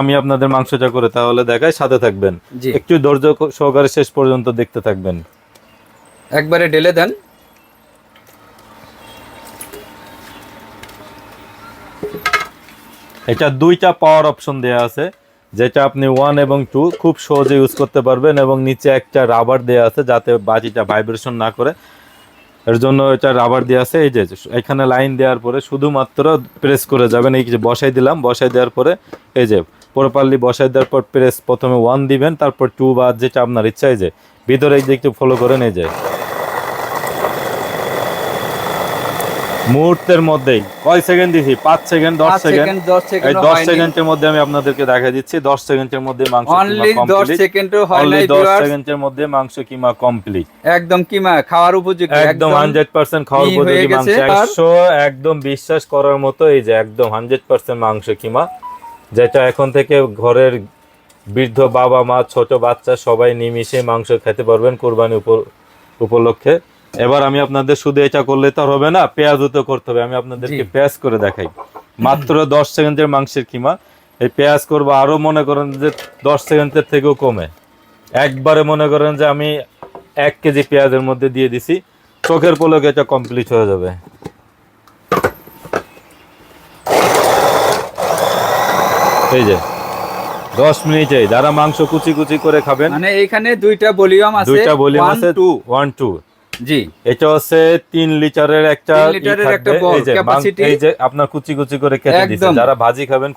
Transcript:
আমি আপনাদের মাংসটা করে তাহলে দেখাই সাথে থাকবেন। একটু ধৈর্য সহকারে শেষ পর্যন্ত দেখতে থাকবেন। একবারে ঢেলে দেন। এটা দুইটা পাওয়ার অপশন দেয়া আছে যেটা আপনি ওয়ান এবং টু খুব সহজে ইউজ করতে পারবেন এবং নিচে একটা রাবার দেয়া আছে যাতে বাজিটা ভাইব্রেশন না করে। এর জন্য এটা রাবার দেওয়া আছে এই যে এখানে লাইন দেওয়ার পরে শুধুমাত্র প্রেস করে যাবেন এই যে বসাই দিলাম বসাই দেওয়ার পরে এই যে প্রপারলি বসাই দেওয়ার পর প্রেস প্রথমে ওয়ান দিবেন তারপর টু বা যেটা আপনার ইচ্ছা এই যে ভিতরে এই যে একটু ফলো করেন এই যে মুহূর্তের মধ্যেই কয় সেকেন্ড দিছি? পাঁচ সেকেন্ড দশ সেকেন্ড এই দশ সেকেন্ডের মধ্যে আমি আপনাদেরকে দেখা দিচ্ছি দশ সেকেন্ডের মধ্যে মাংস দশ সেকেন্ডও হয় নাই দশ সেকেন্ডের মধ্যে মাংস কিমা কমপ্লিট একদম কিমা খাওয়ার উপযোগী একদম হান্ড্রেড পার্সেন্ট খাওয়ার উপযোগী মাংস। একশো একদম বিশ্বাস করার মতো এই যে একদম হান্ড্রেড পার্সেন্ট মাংস কিমা যেটা এখন থেকে ঘরের বৃদ্ধ বাবা মা ছোট বাচ্চা সবাই নিমিশে মাংস খেতে পারবেন কোরবানি উপ- উপলক্ষে। এবার আমি আপনাদের শুধু এটা করলে তো আর হবে না পেঁয়াজও তো করতে হবে। আমি আপনাদেরকে পেঁয়াজ করে দেখাই। মাত্র দশ সেকেন্ডের মাংসের কিমা। এই পেঁয়াজ করব আরও মনে করেন যে দশ সেকেন্ডের থেকেও কমে। একবারে মনে করেন যে আমি এক কেজি পেঁয়াজের মধ্যে দিয়ে দিছি। চোখের পলকে এটা কমপ্লিট হয়ে যাবে। এই যে দশ মিনিটে যারা মাংস কুচি কুচি করে খাবেন। মানে এখানে দুইটা ভলিউম আছে দুইটা ভলিউম আছে টু ওয়ান টু জি। এটা হচ্ছে তিন লিটারের একটা লিটারের একটা এই যে আপনার কুচি কুচি করে কেটে দিচ্ছে। যারা ভাজি খাবেন